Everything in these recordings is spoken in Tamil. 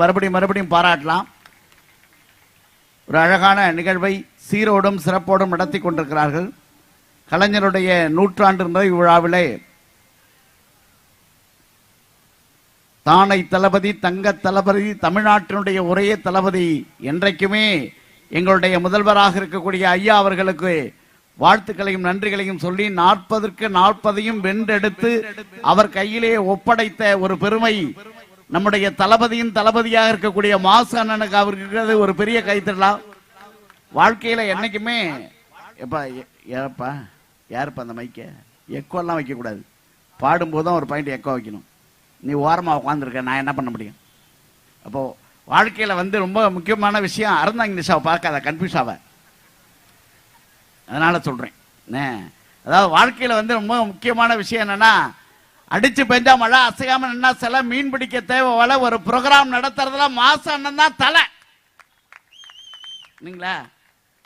மறுபடியும் மறுபடியும் பாராட்டலாம். ஒரு அழகான நிகழ்வை சீரோடும் சிறப்போடும் நடத்தி கொண்டிருக்கிறார்கள். கலைஞருடைய நூற்றாண்டு நிறைவு விழாவிலே தானை தளபதி தங்க தளபதி தமிழ்நாட்டினுடைய ஒரே தளபதி என்றைக்குமே எங்களுடைய முதல்வராக இருக்கக்கூடிய ஐயா அவர்களுக்கு வாழ்த்துக்களையும் நன்றிகளையும் சொல்லி நாற்பதற்கு நாற்பதையும் வென்றெடுத்து அவர் கையிலே ஒப்படைத்த ஒரு பெருமை நம்முடைய தளபதியின் தளபதியாக இருக்கக்கூடிய மாசு அண்ணனுக்கு அவருக்கு இருக்கிறது ஒரு பெரிய கைத்தறலாம் வாழ்க்கையில என்னைக்குமே எப்பா ஏப்பா யாருப்பா அந்த மைக்க எக்கோ எல்லாம் வைக்க கூடாது பாடும்போது தான் ஒரு பாயிண்ட் எக்கோ வைக்கணும். நீ ஓரமா உட்காந்துருக்க நான் என்ன பண்ண முடியும்? அப்போ வாழ்க்கையில வந்து ரொம்ப முக்கியமான விஷயம் அறந்தாங்க நிஷாவை பார்க்காத கன்ஃபியூஸ் ஆவ. அதனால சொல்றேன். அதாவது வாழ்க்கையில வந்து ரொம்ப முக்கியமான விஷயம் என்னன்னா அடிச்சு பெஞ்சா மழை அசையாம நின்னா சில மீன் பிடிக்க தேவை ஒரு ப்ரோக்ராம் நடத்துறதுல மாச அண்ணன் தான் தலை. இல்லைங்களா?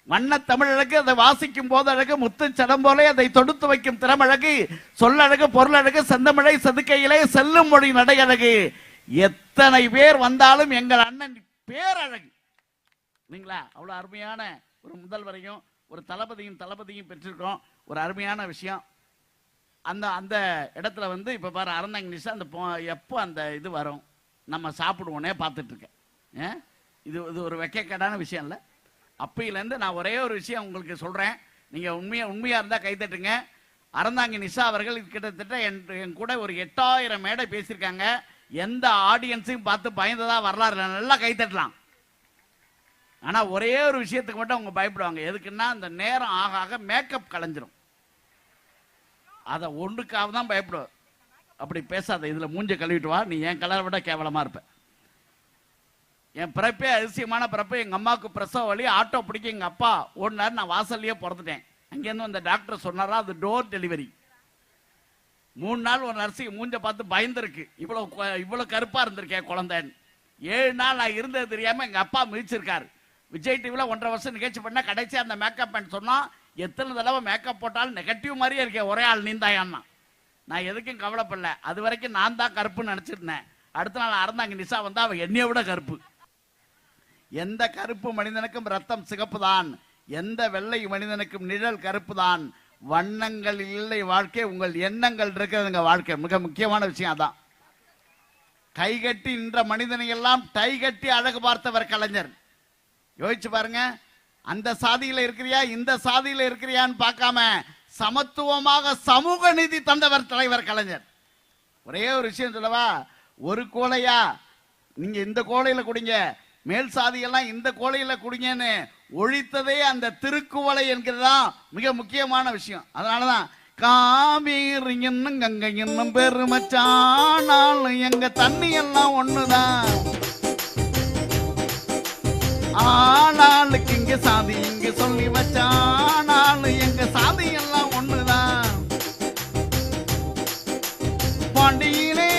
வண்ண தமிழழகு அதை வாசிக்கும் போது அழகு முத்து சடம் போல அதை தொடுத்து வைக்கும் திறமழகு சொல்லழகு பொருளழகு செந்தமிழை செதுக்கையிலே செல்லும் மொழி நடையழகு எத்தனை பேர் வந்தாலும் எங்கள் அண்ணன் பேரழகு. இல்லைங்களா? அவ்வளோ அருமையான ஒரு முதல்வரையும் ஒரு தளபதியும் தளபதியும் பெற்றிருக்கோம் ஒரு அருமையான விஷயம். அந்த அந்த இடத்துல வந்து இப்போ பாரு அறந்தாங்க நிஷா அந்த போ- எப்போ அந்த இது வரும்? நம்ம சாப்பிடுவோனே பார்த்துட்டு இருக்கேன் ஏ? இது இது ஒரு வெக்கக்கேடான விஷயம் இல்லை. அப்பையிலேருந்து நான் ஒரே ஒரு விஷயம் உங்களுக்கு சொல்கிறேன் நீங்கள் உண்மையாக உண்மையாக இருந்தால் கைத்தட்டுங்க அறந்தாங்க நிஷா அவர்கள் கிட்டத்தட்ட என் என் கூட ஒரு எட்டாயிரம் மேடை பேசியிருக்காங்க. எந்த ஆடியன்ஸையும் பார்த்து பயந்ததா வரலாறு நல்லா கைத்தட்டலாம் ஆனால் ஒரே ஒரு விஷயத்துக்கு மட்டும் அவங்க பயப்படுவாங்க. எதுக்குன்னா அந்த நேரம் ஆக ஆக மேக்கப் கலைஞ்சிரும். அதை ஒன்றுக்காக தான் பயப்படும் அப்படி பேசாத இதில் மூஞ்ச கழுவிட்டு வா. நீ என் கலரை விட கேவலமாக இருப்ப. என் பிறப்பே அதிசயமான பிறப்பு. எங்கள் அம்மாவுக்கு பிரசவ வலி ஆட்டோ பிடிக்க எங்கள் அப்பா ஓடினார். நான் வாசல்லையே பிறந்துட்டேன். அங்கேருந்து அந்த டாக்டர் சொன்னாரா அது டோர் டெலிவரி. மூணு நாள் ஒரு நர்ஸுக்கு மூஞ்ச பார்த்து பயந்துருக்கு. இவ்வளோ இவ்வளோ கருப்பாக இருந்திருக்கேன் குழந்தைன்னு. ஏழு நாள் நான் இருந்தது தெரியாமல் எங்கள் அப்பா மிதிச்சிருக்காரு. விஜய் டிவியில் ஒன்றரை வருஷம் நிகழ்ச்சி பண்ணால் கடைசியாக அந்த மேக்கப் பண்ண சொன்னால் எத்தனை தடவை மேக்கப் போட்டாலும் நெகட்டிவ் மாதிரியே இருக்கேன் ஒரே ஆள் நீந்தாயான்னா நான் எதுக்கும் கவலைப்படல. அது வரைக்கும் நான் தான் கருப்புன்னு நினைச்சிருந்தேன். அடுத்த நாள் அறந்தாங்க நிஷா வந்தால் அவன் என்னைய விட கருப்பு. எந்த கருப்பு மனிதனுக்கும் ரத்தம் சிகப்பு தான் எந்த வெள்ளை மனிதனுக்கும் நிழல் கருப்பு தான் வண்ணங்கள் இல்லை வாழ்க்கை உங்கள் எண்ணங்கள் இருக்கிறதுங்க வாழ்க்கை. மிக முக்கியமான விஷயம் அதான். கைகட்டி நின்ற மனிதனை எல்லாம் டை கட்டி அழகு பார்த்தவர் கலைஞர். யோசிச்சு பாருங்க அந்த சாதியில இருக்கிறியா? இந்த சாதியில இருக்கிறியான்னு பார்க்காம சமத்துவமாக சமூக நீதி தந்தவர் தலைவர் கலைஞர். ஒரே ஒரு விஷயம் சொல்லவா? ஒரு கோலையா? நீங்க இந்த கோலையில குடிங்க. மேல் சாதியெல்லாம் இந்த கோலையில குடிங்கன்னு ஒழித்ததே அந்த திருக்குவளை என்கிறதுதான் மிக முக்கியமான விஷயம். அதனாலதான் காவேரி இன்னும் கங்கை இன்னும் பெருமச்சானாலும் எங்க தண்ணி எல்லாம் ஒண்ணுதான். ஆளாளுக்கு இங்க சாதி இங்க சொல்லி வச்சானாலும் எங்க சாதி எல்லாம் ஒண்ணுதான். பாண்டியிலே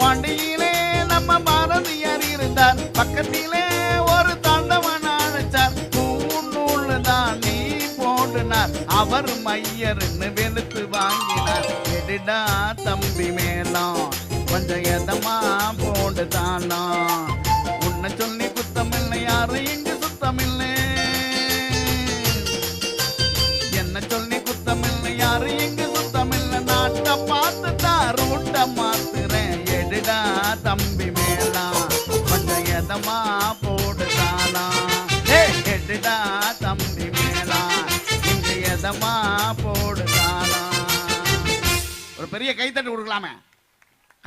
பாண்டியிலே நம்ம பாரதியார் இருந்தார். பக்கத்திலே ஒரு தாண்டவன் அழைச்சார். நூல் தான் நீ போடுனார். அவர் மையர்னு வெளுத்து வாங்கினார். எடுடா தம்பி மேலாம். கொஞ்சம் எதமா போடு தானா உன்னை சொல்லி குத்தமில்லை யாரும் இங்கு சுத்தமில்லை? என்ன சொல்லி குத்தமில்லை யாரு சுத்தம் இல்லை நாட்டை பார்த்து தான் ரூட்ட மாத்துறேன் எடுடா தம்பி மேலா. கொஞ்சம் எதமா போடுதானா தானா எடுடா தம்பி மேலா. இங்கு எதமா போடுதானா ஒரு பெரிய கைத்தட்டு கொடுக்கலாமே.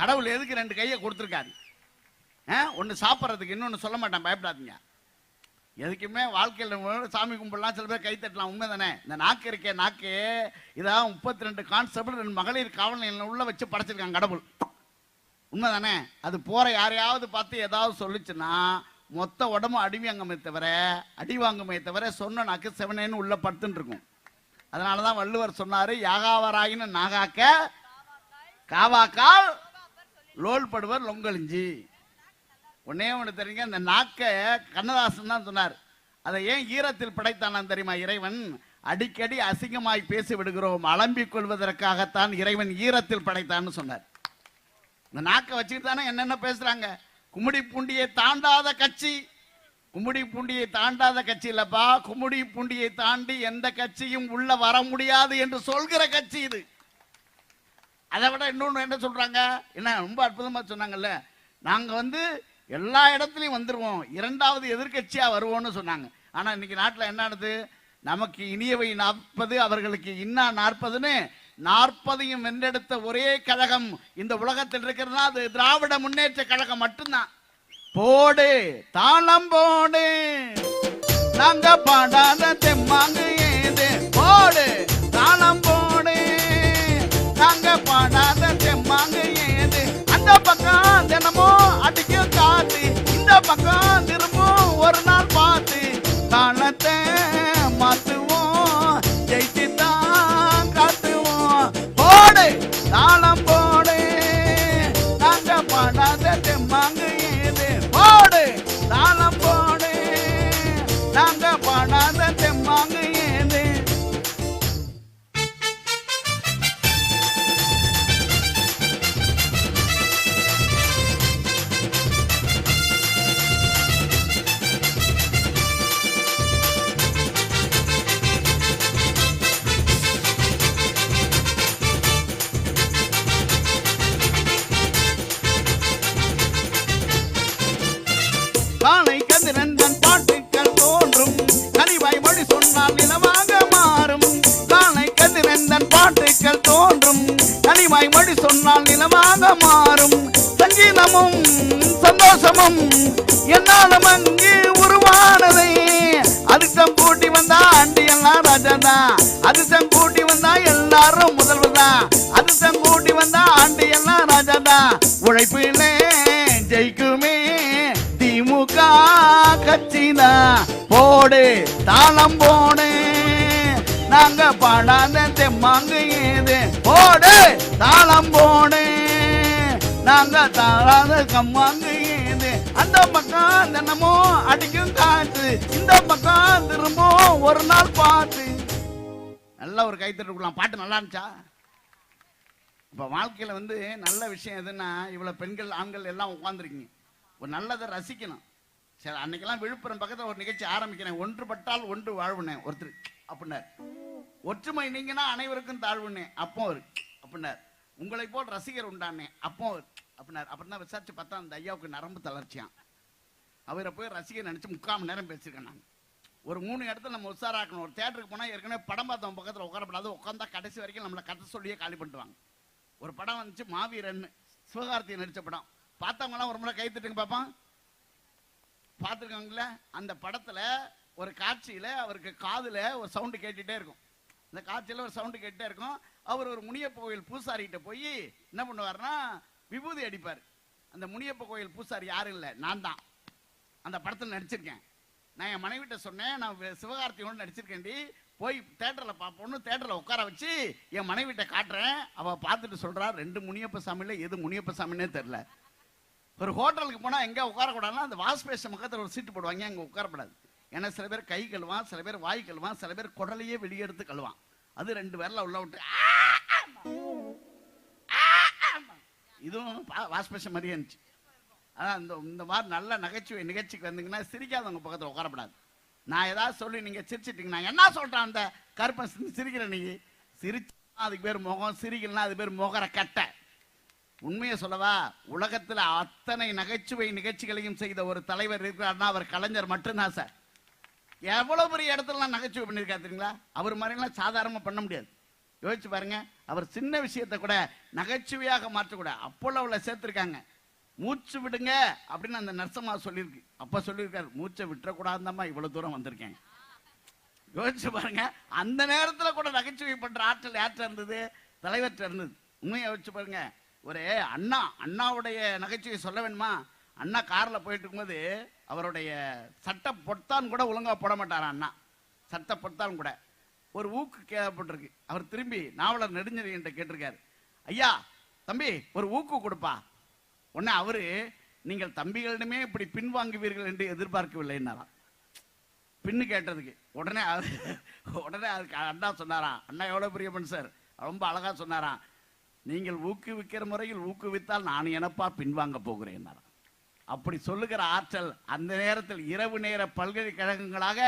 கடவுள் எதுக்கு ரெண்டு கையை கொடுத்துருக்காரு? ஒன்று சாப்பிட்றதுக்கு இன்னொன்று சொல்ல மாட்டேன் பயப்படாதீங்க. எதுக்குமே வாழ்க்கையில் சாமி கும்பிடலாம் சில பேர் கை தட்டலாம் உண்மை தானே இந்த நாக்கு இருக்கே நாக்கு. இதான் முப்பத்தி ரெண்டு கான்ஸ்டபிள் ரெண்டு மகளிர் காவல் நிலையம் உள்ள வச்சு படைச்சிருக்காங்க கடவுள். உண்மை தானே அது போகிற யாரையாவது பார்த்து ஏதாவது சொல்லுச்சுன்னா மொத்த உடம்பும் அடிவாங்குமே தவிர அடி வாங்குமே தவிர சொன்ன நாக்கு செவனேன்னு உள்ள படுத்துன்னு இருக்கும். அதனால தான் வள்ளுவர் சொன்னார் யாகாவராயின்னு நாகாக்க காவாக்கால் லோல் படுவர் லொங்கலிஞ்சி. ஒன்னே ஒன்று தெரியுங்க அந்த நாக்கை கண்ணதாசன் தான் சொன்னார். அதை ஏன் ஈரத்தில் படைத்தானான் தெரியுமா இறைவன்? அடிக்கடி அசிங்கமாய் பேசி விடுகிறோம் அலம்பிக் கொள்வதற்காகத்தான் இறைவன் ஈரத்தில் படைத்தான்னு சொன்னார். இந்த நாக்கை வச்சுக்கிட்டு தானே என்னென்ன பேசுறாங்க? கும்மிடி பூண்டியை தாண்டாத கட்சி. கும்மிடி பூண்டியை தாண்டாத கட்சி இல்லப்பா கும்மிடி பூண்டியை தாண்டி எந்த கட்சியும் உள்ள வர முடியாது என்று சொல்கிற கட்சி இது. அதை விட இன்னொன்று என்ன சொல்கிறாங்க என்ன ரொம்ப அற்புதமாக சொன்னாங்கல்ல? நாங்கள் வந்து எல்லா இடத்துலையும் வந்துடுவோம் இரண்டாவது எதிர்கட்சியாக வருவோம்னு சொன்னாங்க. ஆனால் இன்னைக்கு நாட்டில் என்ன ஆனது? நமக்கு இனியவை நாற்பது அவர்களுக்கு இன்னா நாற்பதுன்னு நாற்பதையும் வென்றெடுத்த ஒரே கழகம் இந்த உலகத்தில் இருக்கிறதுனா அது திராவிட முன்னேற்ற கழகம் மட்டும்தான். போடு தாளம் போடு. நாங்க பாடாத தெம்மாங்க ஏது? போடு. நாங்க பாடாத தெம்மாங்கு ஏது? அந்த பக்கம் தினமும் அடிக்கும் காத்து இந்த பக்கம் திரும்பும் ஒரு நாள் சந்தோஷமும் என்னால அங்கு உருவானதை அதிர்ஷ்டம் கூட்டி வந்தா ஆண்டி எல்லாம் ராஜா தான் அதிர்ஷ்டம் கூட்டி வந்தா எல்லாரும் முதல்வர் தான் அதிர்ஷ்டம் கூட்டி வந்தா ஆண்டி எல்லாம் ராஜா தான் உழைப்பிலே ஜெயிக்குமே திமுக கட்சினா. போடு தாளம் போடு. நாங்க பாடாத தெம்மாங்க ஏது? போடு தாளம் போடு. நாங்க தாழாத கம்மாங்க ஏது அந்த பக்கம் தினமும் அடிக்கும் காத்து இந்த பக்கம் திரும்பவும் ஒரு நாள் பார்த்து நல்ல ஒரு கைத்தட்டு கொடுக்கலாம் பாட்டு நல்லா இருந்துச்சா? இப்போ வாழ்க்கையில் வந்து நல்ல விஷயம் எதுன்னா இவ்வளோ பெண்கள் ஆண்கள் எல்லாம் உட்காந்துருக்கீங்க ஒரு நல்லதை ரசிக்கணும். சரி அன்னைக்கெல்லாம் விழுப்புரம் பக்கத்தில் ஒரு நிகழ்ச்சி ஆரம்பிக்கிறேன். ஒன்றுபட்டால் ஒன்று வாழ்வுனேன் ஒருத்தர் அப்படின்னார். ஒற்றுமை நீங்கன்னா அனைவருக்கும் தாழ்வுனே அப்போ ஒரு அப்படின்னார். உங்களை போல் ரசிகர் உண்டானே அப்போ ஒரு அப்படின்னாரு. அப்புறம் தான் விசாரிச்சு பார்த்தா அந்த ஐயாவுக்கு நரம்பு தளர்ச்சியான் அவரை போய் ரசிகர் நினைச்சு முக்கால் மணி நேரம் பேசியிருக்கேன் நான். ஒரு மூணு இடத்துல நம்ம உஷாராக்கணும் ஒரு தேட்டருக்கு போனால் ஏற்கனவே படம் பார்த்தவங்க பக்கத்தில் உட்காரப்படாது. உட்காந்தா கடைசி வரைக்கும் நம்மளை கதை சொல்லியே காலி பண்ணுவாங்க ஒரு படம் வந்துச்சு மாவீரன் சிவகார்த்தியை நடித்த படம். பார்த்தவங்களாம் ஒரு முறை கை தட்டுங்க பார்ப்பான் பார்த்துருக்காங்களா அந்த படத்தில் ஒரு காட்சியில் அவருக்கு காதில் ஒரு சவுண்டு கேட்டுகிட்டே இருக்கும். இந்த காட்சியில் ஒரு சவுண்டு கேட்டுட்டே இருக்கும். அவர் ஒரு முனியப்ப கோயில் பூசாரிகிட்ட போய் என்ன பண்ணுவாருன்னா விபூதி அடிப்பார். அந்த முனியப்ப கோயில் பூசாரி யாரும் இல்லை நான் தான். அந்த படத்தில் நடிச்சிருக்கேன். நான் என் மனைவிட்ட சொன்னேன் நான் வி- சிவகார்த்தியோடு நடிச்சிருக்கேன்டி. போய் தேட்டரில் பார்ப்போன்னு தேட்டரில் உட்கார வச்சு என் மனைவிட்ட காட்டுறேன். அவள் பார்த்துட்டு சொல்கிறா ரெண்டு முனியப்ப சாமியில் எது முனியப்ப சாமின்னே தெரில. ஒரு ஹோட்டலுக்கு போனால் எங்கே உட்காரக்கூடாதுன்னா அந்த வாஷ் பேஷன் பக்கத்தில் ஒரு சீட்டு போடுவாங்க அங்கே உட்காரக்கூடாது ஏன்னா சில பேர் கை கழுவான் சில பேர் வாய் கழுவான் சில பேர் குடலையே வெளியெடுத்து கழுவான். அது ரெண்டு பேரில் உள்ள விட்டு இதுவும் வாஷ் மாதிரியே இருந்துச்சு. அதான் இந்த இந்த மாதிரி நல்ல நகைச்சுவை நிகழ்ச்சிக்கு வந்தீங்கன்னா சிரிக்காதவங்க பக்கத்தில் உட்காரப்படாது. நான் ஏதாவது சொல்லி நீங்கள் சிரிச்சிட்டீங்க நான் என்ன சொல்கிறேன் அந்த கருப்பன் சி- சிரிக்கிற நீங்க சிரிச்சா அதுக்கு பேர் முகம் சிரிக்கலனா அது பேர் முகர கட்டை. உண்மையை சொல்லவா உலகத்தில் அத்தனை நகைச்சுவை நிகழ்ச்சிகளையும் செய்த ஒரு தலைவர் இருக்கிறார்னா அவர் கலைஞர் மட்டும்தான் சார். எவ்வளோ பெரிய இடத்துலலாம் நகைச்சுவை பண்ணியிருக்காரு தெரியுங்களா? அவர் மாதிரிலாம் சாதாரணமாக பண்ண முடியாது. யோசிச்சு பாருங்க. அவர் சின்ன விஷயத்தை கூட நகைச்சுவையாக மாற்றக்கூட அவளை சேர்த்துருக்காங்க. மூச்சு விடுங்க அப்படின்னு அந்த நர்சம்மா சொல்லியிருக்கு. அப்போ சொல்லியிருக்காரு மூச்சை விட்டுறக்கூடாதுதாம்மா இவ்வளோ தூரம் வந்திருக்கேன். யோசிச்சு பாருங்க. அந்த நேரத்தில் கூட நகைச்சுவை பண்ணுற ஆற்றல் யார்கிட்ட இருந்தது? தலைவர்கிட்ட இருந்தது. உண்மையை யோசிச்சு பாருங்க. ஒரு அண்ணா அண்ணாவுடைய நகைச்சுவை சொல்ல வேணுமா? அண்ணா காரில் போயிட்டு இருக்கும்போது அவருடைய சட்டை பொத்தான் கூட ஒழுங்கா போட மாட்டாரா அண்ணா. சட்டை பொத்தான் கூட. ஒரு ஊக்கு கேட்கப்பட்டிருக்கு அவர் திரும்பி நாவலர் நெடுஞ்செழியன்ட்ட கேட்டிருக்காரு. ஐயா தம்பி ஒரு ஊக்கு கொடுப்பா. உடனே அவரு நீங்கள் தம்பிகளிடமே இப்படி பின்வாங்குவீர்கள் என்று எதிர்பார்க்கவில்லைன்னாராம். பின்னு கேட்டதுக்கு உடனே அது உடனே அதுக்கு அண்ணா சொன்னாராம். அண்ணா எவ்வளவு பெரிய மனுஷர் ரொம்ப அழகா சொன்னாராம். நீங்கள் ஊக்குவிக்கிற முறையில் ஊக்குவித்தால் நான் எனப்பா பின்வாங்க போகிறேன் அப்படி சொல்லுகிற ஆற்றல் அந்த நேரத்தில் இரவு நேர பல்கலைக்கழகங்களாக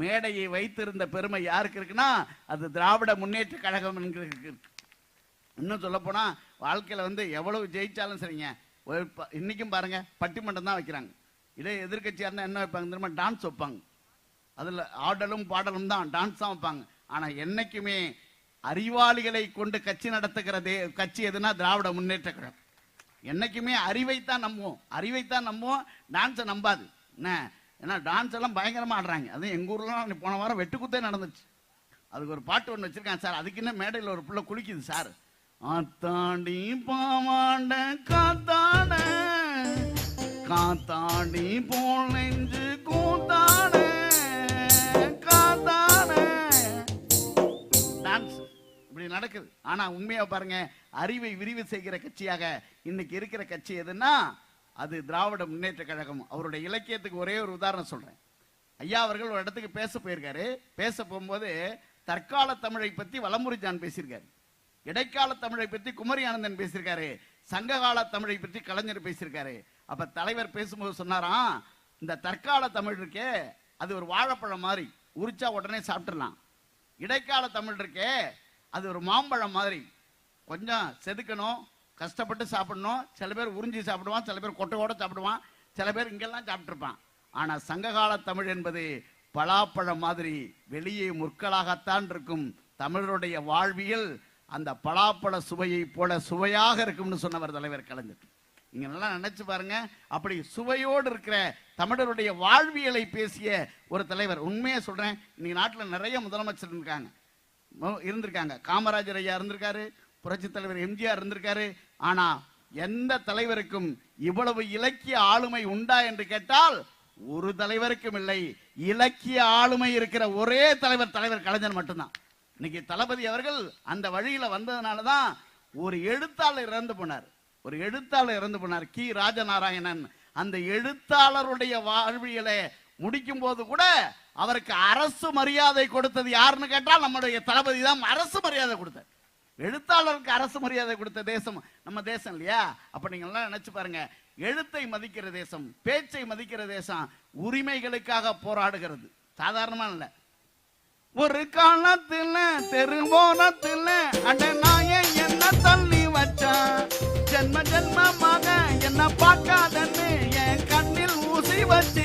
மேடையை வைத்திருந்த பெருமை யாருக்கு இருக்குன்னா அது திராவிட முன்னேற்ற கழகம் என்கிறதுக்கு இருக்கு. இன்னும் சொல்ல போனா வாழ்க்கையில வந்து எவ்வளவு ஜெயிச்சாலும் சரிங்க இன்றைக்கும் பாருங்கள் இன்னைக்கும் பாருங்க பட்டிமன்றம் தான் வைக்கிறாங்க. இதே எதிர்க்கட்சியா இருந்தா என்ன வைப்பாங்க திரும்ப டான்ஸ் வைப்பாங்க. அதுல ஆடலும் பாடலும் தான் டான்ஸ் தான் வைப்பாங்க. ஆனா என்னைக்குமே அறிவாளிகளை கொண்டு கட்சி நடத்துகிறதே கட்சி எதுனா திராவிட முன்னேற்ற கழகம். என்னைக்குமே அறிவைத்தான் நம்புவோம். அறிவைத்தான் நம்புவோம் டான்ஸை நம்பாது. என்ன? ஏன்னா டான்ஸ் எல்லாம் பயங்கரமாக ஆடுறாங்க. அதுவும் எங்கள் ஊர்லாம் போன வாரம் வெட்டுக்குத்தே நடந்துச்சு. அதுக்கு ஒரு பாட்டு ஒன்று வச்சிருக்காங்க சார். அதுக்கு என்ன மேடையில் ஒரு பிள்ளை குளிக்குது சார். ஆத்தாண்டி பாவாண்ட காத்தாட காத்தாண்டி போனெஞ்சு கூத்தாட காத்தாட. டான்ஸ் இப்படி நடக்குது. ஆனா உண்மையா பாருங்க அறிவை விரிவு செய்கிற கட்சியாக இன்னைக்கு இருக்கிற கட்சி எதுன்னா அது திராவிட முன்னேற்ற கழகம். அவருடைய இலக்கியத்துக்கு ஒரே ஒரு உதாரணம் சொல்றேன். ஐயா அவர்கள் ஒரு இடத்துக்கு பேச போயிருக்காரு. பேச போகும்போது தற்கால தமிழை பத்தி வலமுறிஜான் பேசியிருக்காரு. இடைக்கால தமிழை பத்தி குமரி ஆனந்தன் பேசியிருக்காரு. சங்ககால தமிழை பற்றி கலைஞர் பேசியிருக்காரு. அப்ப தலைவர் பேசும்போது சொன்னாராம் இந்த தற்கால தமிழ் இருக்கே அது ஒரு வாழைப்பழம் மாதிரி உரிச்சா உடனே சாப்பிட்டுறலாம் இடைக்கால தமிழ் இருக்கே அது ஒரு மாம்பழம் மாதிரி. கொஞ்சம் செதுக்கணும் கஷ்டப்பட்டு சாப்பிடணும். சில பேர் உறிஞ்சி சாப்பிடுவான் சில பேர் கொட்டையோட சாப்பிடுவான் சில பேர் இங்கெல்லாம் சாப்பிட்டுருப்பான். ஆனால் சங்ககால தமிழ் என்பது பலாப்பழம் மாதிரி வெளியே முற்களாகத்தான் இருக்கும். தமிழருடைய வாழ்வியல் அந்த பலாப்பழ சுவையை போல சுவையாக இருக்கும்னு சொன்னவர் தலைவர் கலைஞர். நீங்க நல்லா நினைச்சு பாருங்க. அப்படி சுவையோடு இருக்கிற தமிழருடைய வாழ்வியலை பேசிய ஒரு தலைவர். உண்மையை சொல்றேன். இன்னைக்கு நாட்டில் நிறைய முதலமைச்சர் இருக்காங்க இருந்திருக்காங்க. காமராஜர் ஐயா இருந்திருக்காரு. புரட்சி தலைவர் எம்ஜிஆர் இருந்திருக்காரு. ஆனா எந்த தலைவருக்கும் இவ்வளவு இலக்கிய ஆளுமை உண்டா என்று கேட்டால் ஒரு தலைவருக்கும் இல்லை. இலக்கிய ஆளுமை இருக்கிற ஒரே தலைவர் தலைவர் கலைஞர் மட்டும்தான். இன்னைக்கு தளபதி அவர்கள் அந்த வழியில வந்ததுனால தான் ஒரு எழுத்தாளர் இறந்து போனார். ஒரு எழுத்தாளர் இறந்து போனார். கி. ராஜநாராயணன். அந்த எழுத்தாளருடைய வாழ்வியலை முடிக்கும் போது கூட அவருக்கு அரசு மரியாதை கொடுத்தது யாருன்னு கேட்டால் நம்முடைய தளபதி தான் அரசு மரியாதை கொடுத்தார். எழுத்தாளருக்கு அரசு மரியாதை கொடுத்த தேசம் நம்ம தேசம் இல்லையா? அப்ப நீங்க எல்லாம் நினைச்சு பாருங்க. எழுத்தை மதிக்கிற தேசம் பேச்சை மதிக்கிற தேசம் உரிமைகளுக்காக போராடுகிறது. சாதாரணமா இல்ல. ஒரு காலத்துல தெருவோரத்துல அட நாயன் என்ன தள்ளி வச்சான் ஜென்ம ஜென்மமாக என்ன பார்க்காதன்னு என் கண்ணில் ஊசி வச்சு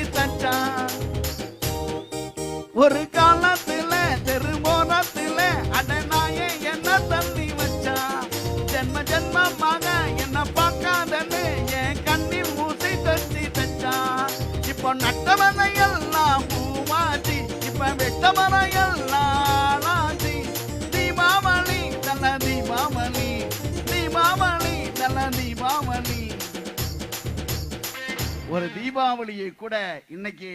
ஒரு தீபாவளியை கூட இன்னைக்கு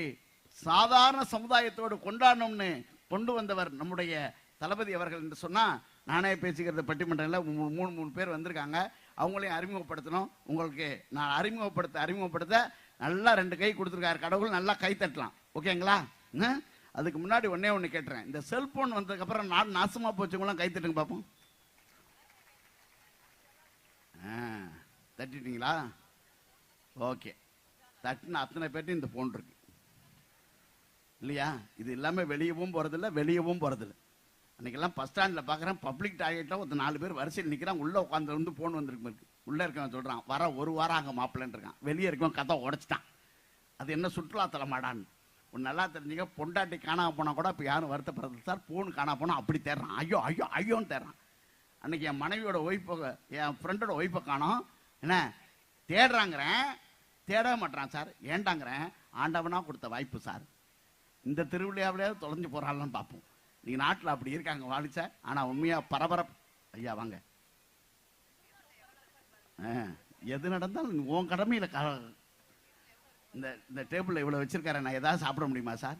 சாதாரண சமுதாயத்தோடு கொண்டாடணும்னு கொண்டு வந்தவர் நம்முடைய தளபதி அவர்கள் என்று சொன்னா நானே பேசுகிறது பட்டிமன்றத்தில் மூணு மூணு பேர் வந்திருக்காங்க. அவங்களையும் அறிமுகப்படுத்தணும். உங்களுக்கு நான் அறிமுகப்படுத்த அறிமுகப்படுத்த நல்லா ரெண்டு கை கொடுத்துருக்காரு. கடவுள் நல்லா கை தட்டலாம். ஓகேங்களா? ம்? அதுக்கு முன்னாடி ஒன்னே ஒன்று கேட்டுறேன். இந்த செல்போன் வந்ததுக்கு அப்புறம் நாடு நாசமா போச்சவங்களாம் கை தட்டுங்க பார்ப்போம் ஆ, தட்டிட்டீங்களா? ஓகே. தட்டின அத்தனை பேர்ட்டையும் இந்த போன் இருக்கு. இல்லையா? இது இல்லாமல் வெளியவும் போகிறதில்ல வெளியவும் போகிறதில்ல அன்னைக்கெல்லாம் பஸ் ஸ்டாண்டில் பார்க்குறேன் பப்ளிக் டாய்லெட்டில் ஒரு நாலு பேர் வரிசையில் நிற்கிறான் உள்ளே உட்காந்து வந்து போன் வந்திருக்கு இருக்கு உள்ளே இருக்கவன் சொல்கிறான் வர ஒரு வாரம் அங்கே மாப்பிள்ளன்னு இருக்கான். வெளியே இருக்கவன் கதை உடைச்சிட்டான். அது என்ன சுற்றுலா தலமாடான்னு. ஒன்று நல்லா தெரிஞ்சுக்க பொண்டாட்டி காணாம போனால் கூட இப்போ யாரும் வருத்தப்படுறது சார். போன் காணாமல் போனால் அப்படி தேடுறான். ஐயோ ஐயோ ஐயோன்னு தேடுறான். அன்னைக்கு என் மனைவியோட ஒய்ஃபை என் ஃப்ரெண்டோட ஒய்ஃபை காணோம். என்ன? தேடுறாங்கிறேன். தேட மாட்டான் சார். ஏண்டாங்கிறேன். ஆண்டவனாக கொடுத்த வாய்ப்பு சார். இந்த திருவிழாவிலேயாவது தொலைஞ்சு போகிறாள்னு பார்ப்போம். நீங்கள் நாட்டில் அப்படி இருக்காங்க வாலிச்ச ஆனால் உண்மையாக பரபரப்பு. ஐயா வாங்க. எது நடந்தாலும் உன் கடமையில் க இந்த இந்த டேபிளில் இவ்வளோ வச்சிருக்காரு நான் ஏதாவது சாப்பிட முடியுமா சார்?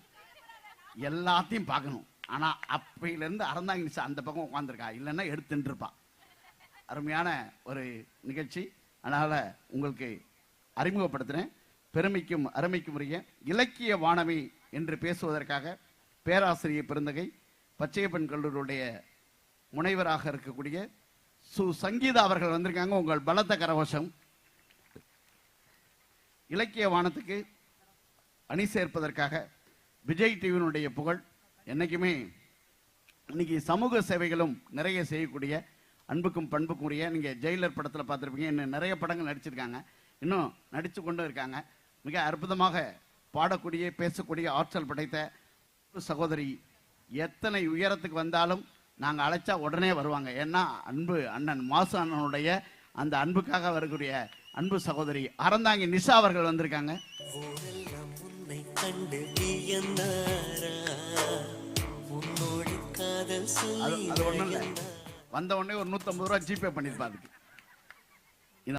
எல்லாத்தையும் பார்க்கணும். ஆனால் அப்பையிலேருந்து அறந்தாங்க சார் அந்த பக்கம் உட்காந்துருக்கா இல்லைன்னா எடுத்துட்டுருப்பா அருமையான ஒரு நிகழ்ச்சி. அதனால் உங்களுக்கு அறிமுகப்படுத்தினேன் பெருமைக்கும் அருமைக்கும் உரிய இலக்கிய வானவி என்று பேசுவதற்காக பேராசிரியர் பெருந்தகை பச்சையப்பன் கல்லூரியுடைய முனைவராக இருக்கக்கூடிய சு. சங்கீதா அவர்கள் வந்திருக்காங்க. உங்கள் பலத்த கரவசம் இலக்கிய வானத்துக்கு அணி சேர்ப்பதற்காக விஜய் டிவியினுடைய புகழ் என்னைக்குமே இன்னைக்கு சமூக சேவைகளும் நிறைய செய்யக்கூடிய அன்புக்கும் பண்புக்கும் உரிய நீங்க ஜெயிலர் படத்துல பார்த்துருப்பீங்க. இன்னும் நிறைய படங்கள் நடிச்சிருக்காங்க. இன்னும் நடிச்சு கொண்டு இருக்காங்க. மிக அற்புதமாக பாடக்கூடிய பேசக்கூடிய ஆற்றல் படைத்த சகோதரி. எத்தனை உயரத்துக்கு வந்தாலும் நாங்க அழைச்சா உடனே வருவாங்க. ஏன்னா அன்பு அண்ணன் மாசு அண்ணனுடைய அந்த அன்புக்காக வரக்கூடிய அன்பு சகோதரி அறந்தாங்கி நிஷா அவர்கள் வந்திருக்காங்க. அது இல்லை? வந்த உடனே ஒரு நூற்றம்பது ரூபா ஜிபே பண்ணியிருப்பா அதுக்கு.